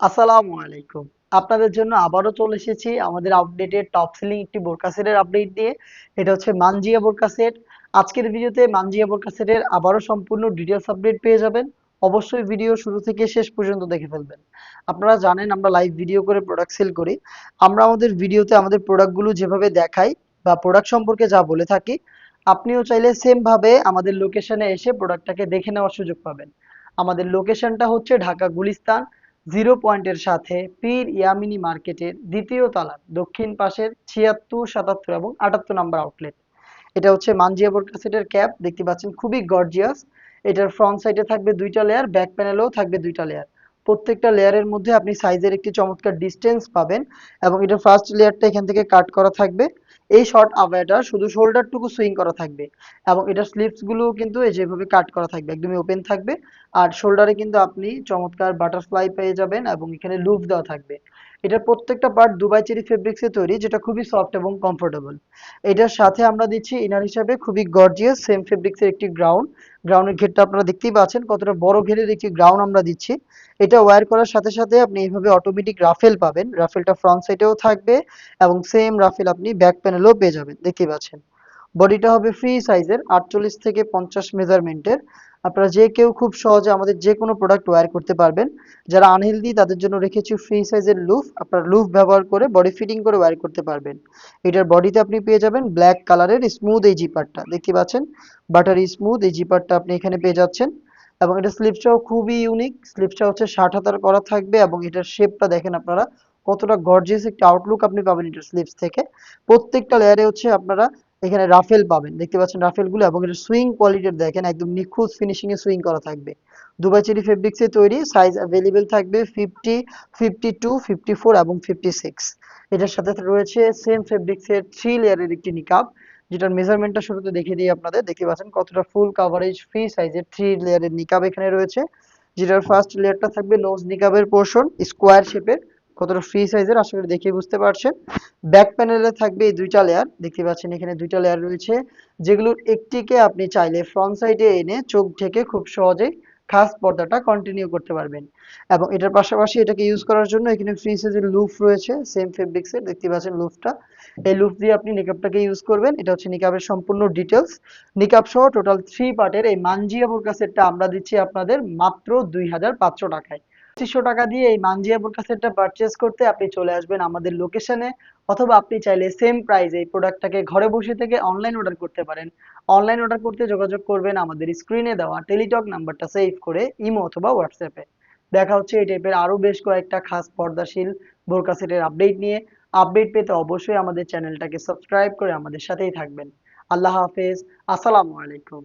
আসসালামু আলাইকুম। আপনাদের জন্য আবারও চলে এসেছি আমাদের আপডেটেড টপ সেলিং একটি বোরকা সেটের আপডেট দিয়ে। এটা হচ্ছে মানজিয়া বোরকা সেট আজকের ভিডিওতে মানজিয়া বোরকা সেটের আবারও সম্পূর্ণ ডিটেলস আপডেট পেয়ে যাবেন। অবশ্যই ভিডিও শুরু থেকে শেষ পর্যন্ত দেখে ফেলবেন। আপনারা জানেন আমরা লাইভ ভিডিও করে প্রোডাক্ট সেল করি। আমরা আমাদের ভিডিওতে আমাদের প্রোডাক্টগুলো যেভাবে দেখাই বা প্রোডাক্ট সম্পর্কে যা বলে থাকি, আপনিও চাইলে সেম ভাবে আমাদের লোকেশনে এসে প্রোডাক্টটাকে দেখে নেওয়ার সুযোগ পাবেন। আমাদের লোকেশনটা হচ্ছে ঢাকা, গুলিস্তান। জিরো পয়েন্টের সাথে পীর ইয়ামিনি মার্কেটের দ্বিতীয় তলার দক্ষিণ পাশের ছিয়াত্তর, সাতাত্তর এবং আটাত্তর নাম্বার আউটলেট। এটা হচ্ছে মানজিয়া বোরকা সেটের ক্যাপ, দেখতে পাচ্ছেন খুবই গর্জিয়াস। এটার ফ্রন্ট সাইডে থাকবে দুইটা লেয়ার ব্যাক প্যানেলেও থাকবে দুইটা লেয়ার প্রত্যেকটা লেয়ারের মধ্যে আপনি সাইজের একটি চমৎকার ডিস্টেন্স পাবেন এবং এটা ফার্স্ট লেয়ারটা এখান থেকে কাট করা থাকবে। এই শর্ট আবায়াটা শুধু শোল্ডারটুকু সুইং করা থাকবে এবং এটার স্লিভসগুলো কিন্তু যেভাবে কাট করা থাকবে, একদমই ওপেন থাকবে। আর শোল্ডারে কিন্তু আপনি চমৎকার বাটারফ্লাই পেয়ে যাবেন এবং এখানে লুপ দেওয়া থাকবে। এটার প্রত্যেকটা পার্ট দুবাই চেরি ফেব্রিক্স এ তৈরি, যেটা খুবই সফট এবং কমফোর্টেবল এটার সাথে আমরা দিচ্ছি ইনার হিসাবে খুবই গর্জিয়াস সেম ফেব্রিক্স এর একটি গ্রাউন্ড গ্রাউন্ডের ঘেরটা আপনারা দেখতেই পাচ্ছেন, কতটা বড় ঘেরের একটি গ্রাউন্ড আমরা দিচ্ছি। এটা ওয়্যার করার সাথে সাথে আপনি এইভাবে অটোমেটিক রাফেল পাবেন। রাফেলটা ফ্রন্ট সাইডেও থাকবে এবং সেম রাফেল আপনি ব্যাক প্যানেলেও পেয়ে যাবেন। দেখতেই পাচ্ছেন। বডিটা হবে ফ্রি সাইজের আটচল্লিশ থেকে পঞ্চাশ মেজারমেন্টের আপনারা যে কেউ খুব সহজে আমাদের যে কোনো প্রোডাক্ট ওয়্যার করতে পারবেন। যারা আনহেলদি তাদের জন্য রেখেছি ফ্রি সাইজের লুফ আপনারা লুফ ব্যবহার করে বডি ফিটিং করে ওয়্যার করতে পারবেন। এটার বডিতে আপনি পেয়ে যাবেন ব্ল্যাক কালারের স্মুথ এই জিপারটা দেখতে পাচ্ছেন? বাটারি স্মুথ এই জিপারটা আপনি এখানে পেয়ে যাচ্ছেন। এবং এটা স্লিপসটাও খুবই ইউনিক স্লিপসটা হচ্ছে ষাট হাতার করা থাকবে এবং এটার শেপটা দেখেন আপনারা। কতটা গর্জিয়াস একটা আউটলুক আপনি পাবেন এটার স্লিপস থেকে। প্রত্যেকটা লেয়ারে হচ্ছে আপনারা এখানে রাফেল পাবেন। দেখতে পাচ্ছেন রাফেলগুলো এবং এটা সুইং কোয়ালিটির দেখেন, একদম নিখুঁত ফিনিশিং এ সুইং করা থাকবে। দুবাই চেরি ফেব্রিক্স তৈরি সাইজ অ্যাভেলেবেল থাকবে fifty fifty two fifty four এবং ফিফটি সিক্স এটার সাথে রয়েছে সেম ফেব্রিক্স এর থ্রি লেয়ারের একটি নিকাব যেটার মেজারমেন্টটা শুরুতে দেখিয়ে দিই আপনাদের। দেখতে পাচ্ছেন কতটা ফুল কাভারেজ ফ্রি সাইজের থ্রি লেয়ারের নিকাব এখানে রয়েছে, যেটার ফার্স্ট লেয়ারটা থাকবে নোজ নিকাবের পোর্শন স্কোয়ার শেপের কতটা ফ্রি সাইজের আশা করি দেখে বুঝতে পারছেন। ব্যাক প্যানেলে থাকবে এই দুইটা লেয়ার দেখতে পাচ্ছেন এখানে দুইটা লেয়ার রয়েছে, যেগুলোর একটিকে আপনি চাইলে ফ্রন্ট সাইডে এনে চোখ ঢেকে খুব সহজেই খাস পর্দাটা কন্টিনিউ করতে পারবেন। এবং এটার পাশাপাশি এটাকে ইউজ করার জন্য এখানে ফ্রি সাইজের লুফ রয়েছে সেম ফেব্রিক্সের দেখতে পাচ্ছেন লুফটা এই লুফ দিয়ে আপনি নিকাবটাকে ইউজ করবেন, এটা হচ্ছে নিকাবের সম্পূর্ণ ডিটেলস নিকাব সহ টোটাল থ্রি পার্টের এই মানজিয়া বোরকা সেটটা আমরা দিচ্ছি আপনাদের মাত্র দুই হাজার পাঁচশো টাকায়। পঁচিশশো টাকা দিয়ে এই মানজিয়া বোরকা সেটটা পারচেস করতে আপনি চলে আসবেন আমাদের লোকেশনে অথবা আপনি চাইলে সেম প্রাইসে এই প্রোডাক্টটাকে ঘরে বসে থেকে অনলাইন অর্ডার করতে পারেন। অনলাইন অর্ডার করতে যোগাযোগ করবেন আমাদের স্ক্রিনে দেওয়া টেলিটক নাম্বারটা সেভ করে ইমো অথবা হোয়াটসঅ্যাপে দেখা হচ্ছে এই টাইপের আরও বেশ কয়েকটা খাস পর্দাশীল বোরকা সেটের আপডেট নিয়ে। আপডেট পেতে অবশ্যই আমাদের চ্যানেলটাকে সাবস্ক্রাইব করে আমাদের সাথেই থাকবেন। আল্লাহ হাফেজ, আসসালামু আলাইকুম।